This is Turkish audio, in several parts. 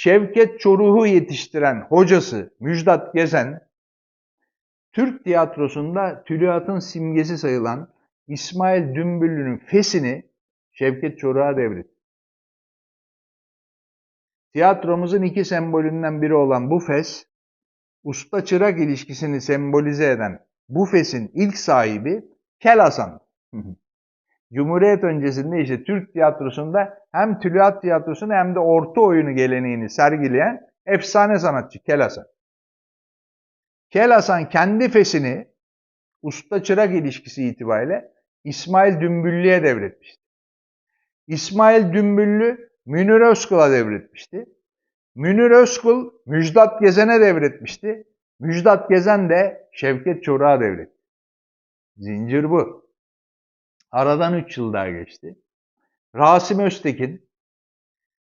Şevket Çoruh'u yetiştiren hocası Müjdat Gezen, Türk tiyatrosunda tülüatın simgesi sayılan İsmail Dümbüllü'nün fesini Şevket Çoruh'a devretti. Tiyatromuzun iki sembolünden biri olan bu fes, usta-çırak ilişkisini sembolize eden bu fesin ilk sahibi Kel Hasan. Cumhuriyet öncesinde işte Türk tiyatrosunda hem tülüat tiyatrosunu hem de orta oyunu geleneğini sergileyen efsane sanatçı Kel Hasan. Kel Hasan kendi fesini usta-çırak ilişkisi itibariyle İsmail Dümbüllü'ye devretmişti. İsmail Dümbüllü Münir Özkul'a devretmişti. Münir Özkul Müjdat Gezen'e devretmişti. Müjdat Gezen de Şevket Çoruk'a devretti. Zincir bu. Aradan 3 yıl daha geçti. Rasim Öztekin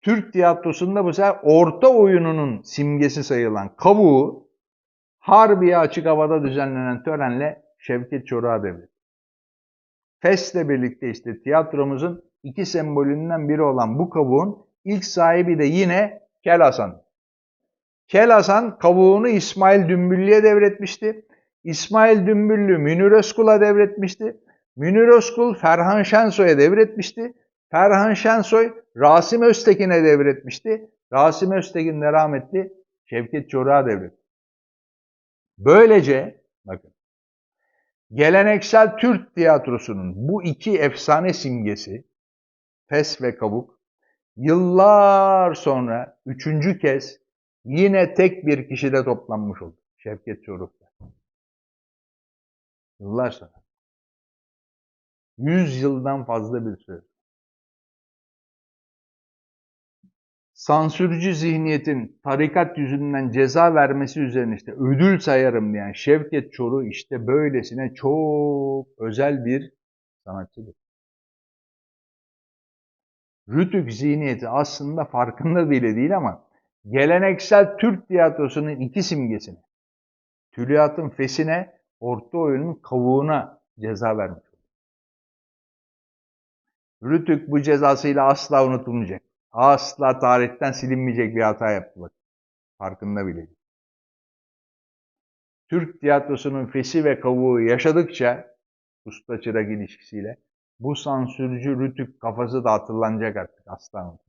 Türk tiyatrosunda bu sefer orta oyununun simgesi sayılan kavuğu Harbiye açık havada düzenlenen törenle Şevket Çoruk'a devretti. Fes'le birlikte işte tiyatromuzun iki sembolünden biri olan bu kavuğun ilk sahibi de yine Kel Hasan. Kel Hasan kavuğunu İsmail Dümbüllü'ye devretmişti. İsmail Dümbüllü Münir Özkul'a devretmişti. Münir Özkul Ferhan Şensoy'a devretmişti. Ferhan Şensoy Rasim Öztekin'e devretmişti. Rasim Öztekin de rahmetli Şevket Çoruk'a devretti. Böylece bakın geleneksel Türk tiyatrosunun bu iki efsane simgesi Fes ve Kabuk yıllar sonra üçüncü kez yine tek bir kişide toplanmış oldu. Şevket Çoruk'ta. Yıllar sonra. Yüz yıldan fazla bir süre. Sansürcü zihniyetin tarikat yüzünden ceza vermesi üzerine işte ödül sayarım diyen Şevket Çoruk işte böylesine çok özel bir sanatçıdır. Rütük zihniyeti aslında farkında bile değil ama geleneksel Türk tiyatrosunun iki simgesine, tüliyatın fesine, orta oyunun kavuğuna ceza vermiş. Rütük bu cezasıyla asla unutulmayacak. Asla tarihten silinmeyecek bir hata yaptı. Farkında bile. Türk tiyatrosunun fesi ve kavuğu yaşadıkça usta çırak ilişkisiyle bu sansürcü rütük kafası da hatırlanacak artık asla unutulmayacak.